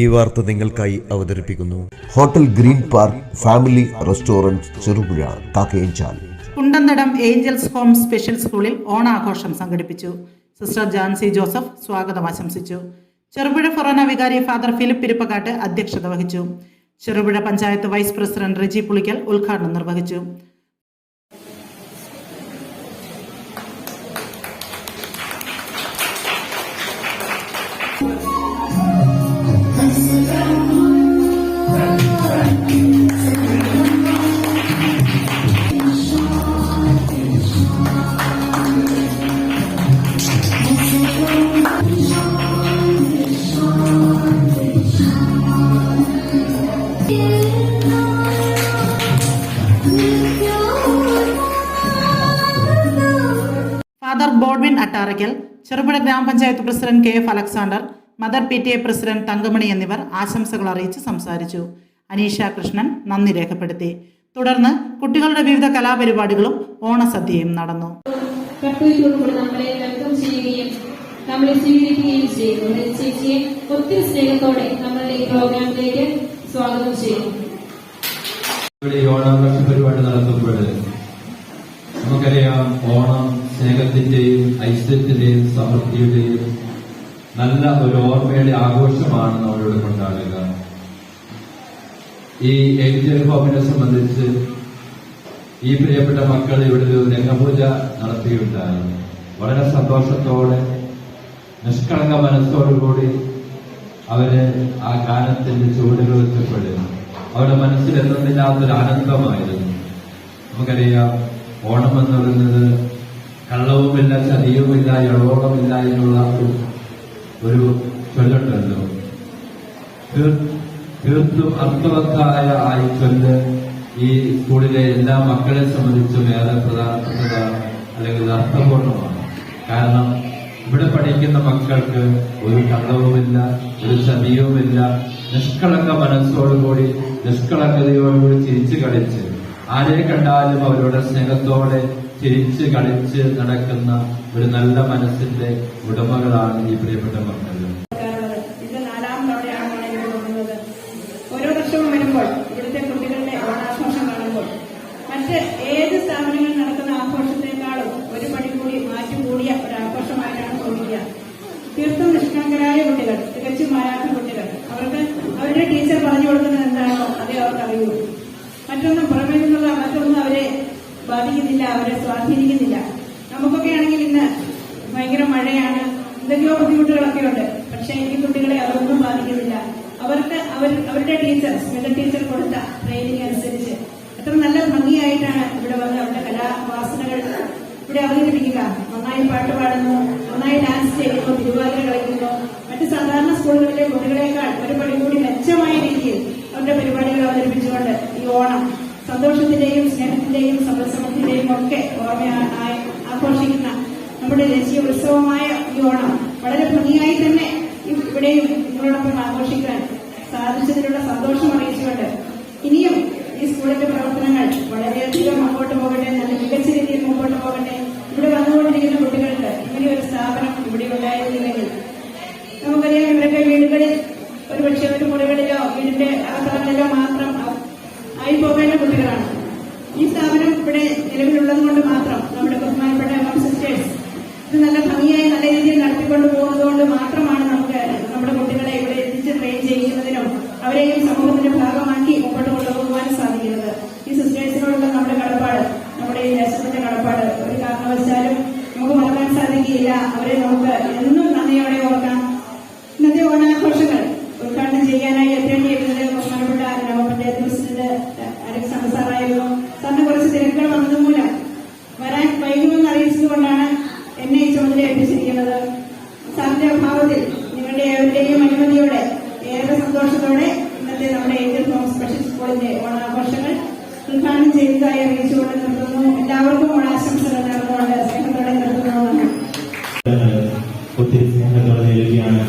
ഈ വാർത്ത നിങ്ങൾക്കായി അവതരിപ്പിക്കുന്നു. Hotel Green Park family restaurant Cherupuzha Kakkayanchal. Kundanthadam Angels Home special സ്കൂളിൽ ഓണാഘോഷം സംഘടിപ്പിച്ചു. സിസ്റ്റർ ജാൻസി ജോസഫ് സ്വാഗതം ആശംസിച്ചു. ചെറുപുഴ ഫൊറോന വികാരി ഫാദർ ഫിലിപ്പ് പിരിപ്പക്കാട്ട് അധ്യക്ഷത വഹിച്ചു. ചെറുപുഴ പഞ്ചായത്ത് വൈസ് പ്രസിഡന്റ് റെജി പുളിക്കൽ ഉദ്ഘാടനം നിർവഹിച്ചു. Father Bodwin Attarakkal Cherupuzha grama panchayat president K F Alexander mother P T A president Thankamani എന്നിവർ ആശംസകൾ അറിയിച്ച് സംസാരിച്ചു. അനീഷ കൃഷ്ണൻ നന്ദി രേഖപ്പെടുത്തി. തുടർന്ന് കുട്ടികളുടെ വിവിധ കലാപരിപാടികളും ഓണസദ്യയും നടന്നു. നമ്മളെ സ്വീകരിക്കുകയും ചെയ്യുന്നു ചേച്ചിയെ ഒത്തിരി സ്നേഹത്തോടെ നമ്മളുടെ ഈ പ്രോഗ്രാമിലേക്ക് സ്വാഗതം ചെയ്യുന്നു. ഇവിടെ ഓണാഘോഷ പരിപാടി നടത്തുമ്പോൾ നമുക്കറിയാം ഓണം സ്നേഹത്തിന്റെയും ഐശ്വര്യത്തിന്റെയും സമൃദ്ധിയുടെയും നല്ല ഒരു ഓർമ്മയുടെ ആഘോഷമാണ് അവരോട് കൊണ്ടാടുക. ഈ ഏഞ്ചൽ ഹോമിനെ സംബന്ധിച്ച് ഈ പ്രിയപ്പെട്ട മക്കൾ ഇവിടെ ഒരു രംഗപൂജ നടത്തിയുണ്ടായി വളരെ സന്തോഷത്തോടെ നിഷ്കളങ്ക മനസ്സോടുകൂടി അവർ ആ ഗാനത്തിന്റെ ചുവടുകൾ എത്തിപ്പെടുന്നു അവരുടെ മനസ്സിൽ എന്തെന്നില്ലാത്തൊരു ആനന്ദമായിരുന്നു. നമുക്കറിയാം ഓണം എന്ന് പറയുന്നത് കള്ളവുമില്ല ചതിയുമില്ല ഇളവോളമില്ല എന്നുള്ള ഒരു- ചൊല്ലുണ്ടല്ലോ. തീർ- തീർത്തും അർത്ഥവത്തായ ആ ചൊല്ല് ഈ സ്കൂളിലെ എല്ലാ മക്കളെ സംബന്ധിച്ചും ഏറെ പ്രധാനപ്പെട്ടതാണ് അല്ലെങ്കിൽ അർത്ഥപൂർണമാണ്. കാരണം ഇവിടെ പഠിക്കുന്ന മക്കൾക്ക് ഒരു കള്ളവുമില്ല ഒരു ചതിയുമില്ല. നിഷ്കളങ്ക മനസ്സോടുകൂടി നിഷ്കളങ്കതയോടുകൂടി ചിരിച്ചു കളിച്ച് ആരെ കണ്ടാലും അവരുടെ സ്നേഹത്തോടെ ചിരിച്ച് കളിച്ച് നടക്കുന്ന ഒരു നല്ല മനസ്സിന്റെ ഉടമകളാണ് ഈ പ്രിയപ്പെട്ട മക്കൾ നാലാം ഓരോ വർഷവും വരുമ്പോൾ ഇവിടുത്തെ കുട്ടികളുടെ ഓണാഘോഷം കാണുമ്പോൾ മറ്റ് ഏത് സ്ഥാപനങ്ങളിൽ നടക്കുന്ന ആഘോഷത്തെക്കാളും ഒരു പടി കൂടി മാറ്റി കൂടിയ ഒരു ആഘോഷമായിട്ടാണ് തോന്നിക്കുക. തീർത്തും നിഷ്കളങ്കരായ കുട്ടികൾ തികച്ചും മാരാത്ത കുട്ടികൾ. അവർക്ക് അവരുടെ ടീച്ചർ പറഞ്ഞു കൊടുക്കുന്നത് എന്താണോ അതേ അവർക്ക് അറിയൂ മറ്റൊന്നും പുറമേ നിന്നുള്ള മറ്റൊന്നും അവരെ ബാധിക്കുന്നില്ല അവരെ സ്വാധീനിക്കുന്നില്ല. നമുക്കൊക്കെ ആണെങ്കിൽ ഇന്ന് ഭയങ്കര മഴയാണ്. എന്തൊക്കെയോ ബുദ്ധിമുട്ടുകളൊക്കെ ഉണ്ട്. പക്ഷെ ഈ കുട്ടികളെ അതൊന്നും ബാധിക്കുന്നില്ല. അവർക്ക് അവർ അവരുടെ ടീച്ചർ സ്മിത ടീച്ചർ കൊടുത്ത ട്രെയിനിങ് അനുസരിച്ച് എത്ര നല്ല ഭംഗിയായിട്ടാണ് ഇവിടെ വന്ന് അവരുടെ കലാവാസനകൾ ഇവിടെ അവതരിപ്പിക്കുക. നന്നായി പാട്ട് പാടുന്നു നന്നായി ഡാൻസ് ചെയ്യുന്നു തിരുവാതിര കളിക്കുന്നു. മറ്റ് സാധാരണ സ്കൂളുകളിലെ കുട്ടികളെക്കാൾ ഒരു പടി കൂടി മെച്ചമായ രീതിയിൽ അവരുടെ പരിപാടികൾ അവതരിപ്പിച്ചുകൊണ്ട് ഈ ഓണം സന്തോഷത്തിന്റെയും സ്നേഹത്തിന്റെയും സമൃദ്ധത്തിന്റെയും ഒക്കെ ഓർമ്മയായി ആഘോഷിക്കുന്ന നമ്മുടെ ദേശീയ ഉത്സവമായ ഈ ഓണം വളരെ ഭംഗിയായി തന്നെ ഇവിടെയും നിങ്ങളോടൊപ്പം ആഘോഷിക്കാൻ സാധിച്ചതിലുള്ള സന്തോഷം അറിയിച്ചുകൊണ്ട് ഇനിയും ഈ സ്കൂളിന്റെ പ്രവർത്തനങ്ങൾ സാധിക്കുകയില്ല അവരെ നമുക്ക് എന്നും നേരുകയാണ്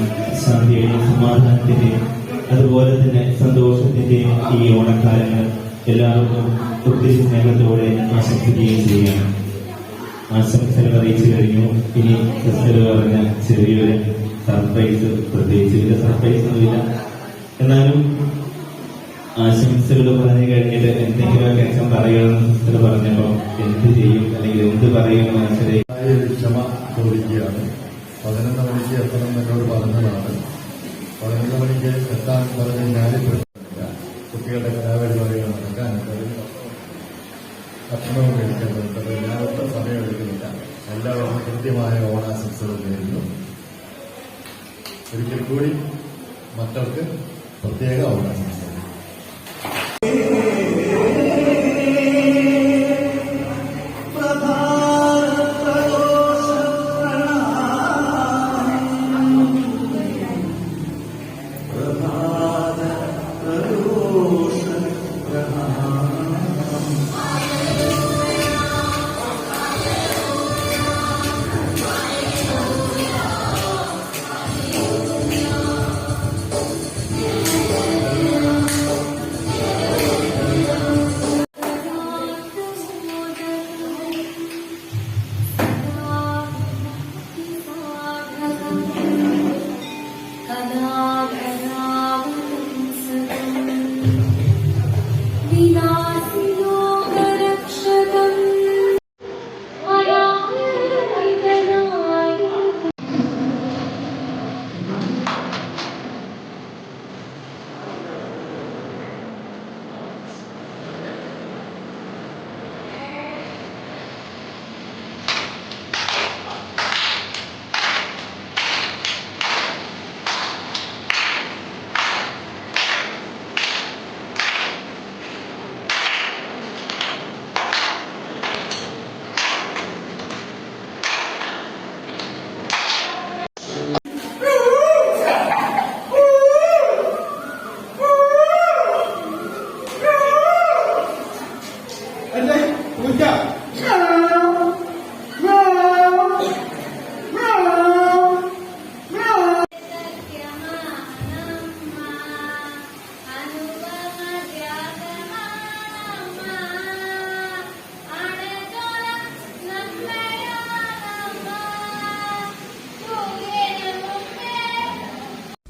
ശാന്തിയുടെയും സമാധാനത്തിന്റെയും അതുപോലെ തന്നെ സന്തോഷത്തിന്റെയും ഈ ഓണക്കാലങ്ങൾ എല്ലാവർക്കും ഒത്തിരി സ്നേഹത്തോടെ ആശംസിക്കുകയും ചെയ്യുകയാണ്. ആശംസകൾ അറിയിച്ചു കഴിഞ്ഞു. ഇനി സിസ്റ്റർ പറഞ്ഞ ചെറിയൊരു സർപ്രൈസ് പ്രത്യേകിച്ച് ഇതിന്റെ സർപ്രൈസ് ഒന്നുമില്ല. എന്നാലും ആശംസകൾ പറഞ്ഞു കഴിഞ്ഞിട്ട് എന്തെങ്കിലുമൊക്കെ അച്ഛൻ പറയണമെന്ന് സിസ്റ്റർ പറഞ്ഞപ്പോ എന്ത് ചെയ്യും? അല്ലെങ്കിൽ എന്ത് പറയും? മനസ്സിലായി. പതിനൊന്ന് മണിക്ക് എത്തണം എന്നോട് പറഞ്ഞതാണ്. പതിനൊന്ന് മണിക്ക് എത്താൻ പറഞ്ഞ് ഞാനിപ്പോൾ കുട്ടികളുടെ കലാപരിപാടികൾ നടക്കാൻ ഭക്ഷണവും കഴിക്കേണ്ടതുണ്ട്. എല്ലാവർക്കും സമയം എടുക്കുന്നില്ല. എല്ലാവർക്കും കൃത്യമായ ഓണാശംസകൾ നേരുന്നു. ഒരിക്കൽ കൂടി മക്കൾക്ക് പ്രത്യേക ഓണാശംസകൾ.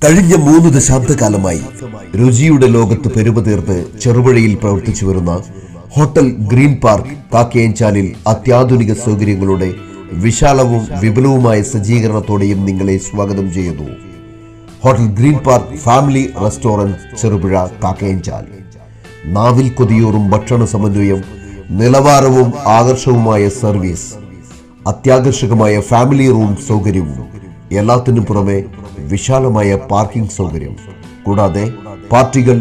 കഴിഞ്ഞ മൂന്ന് ദശാബ്ദകാലമായി രുചിയുടെ ലോകത്ത് പെരുമതീർത്ത് ചെറുപുഴയിൽ പ്രവർത്തിച്ചു വരുന്ന ഹോട്ടൽ ഗ്രീൻ പാർക്ക് കാക്കയഞ്ചാലിൽ അത്യാധുനിക സൗകര്യങ്ങളുടെ വിശാലവും വിപുലവുമായ സജ്ജീകരണത്തോടെയും നിങ്ങളെ സ്വാഗതം ചെയ്യുന്നു. Hotel Green Park family restaurant Cherupuzha Kakkayanchal. നാവിൽ കൊതിയൂറും ഭക്ഷണ സമന്വയം നിലവാരവും ആകർഷവുമായ സർവീസ് അത്യാകർഷകമായ ഫാമിലി റൂം സൗകര്യവും എല്ലാത്തിനും പുറമെ വിശാലമായ പാർക്കിംഗ് സൗകര്യം. കൂടാതെ പാർട്ടികൾ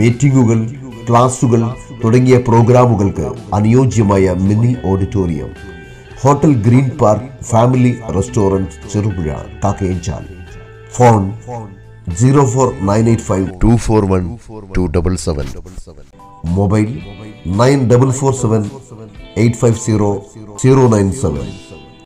മീറ്റിംഗുകൾ ക്ലാസുകൾ തുടങ്ങിയ പ്രോഗ്രാമുകൾക്ക് അനുയോജ്യമായ mini auditorium hotel Green Park family restaurant Cherupuzha Kakkayanchal. Phone zero four nine eight five two four one two double seven mobile nine double four seven eight five zero zero nine seven.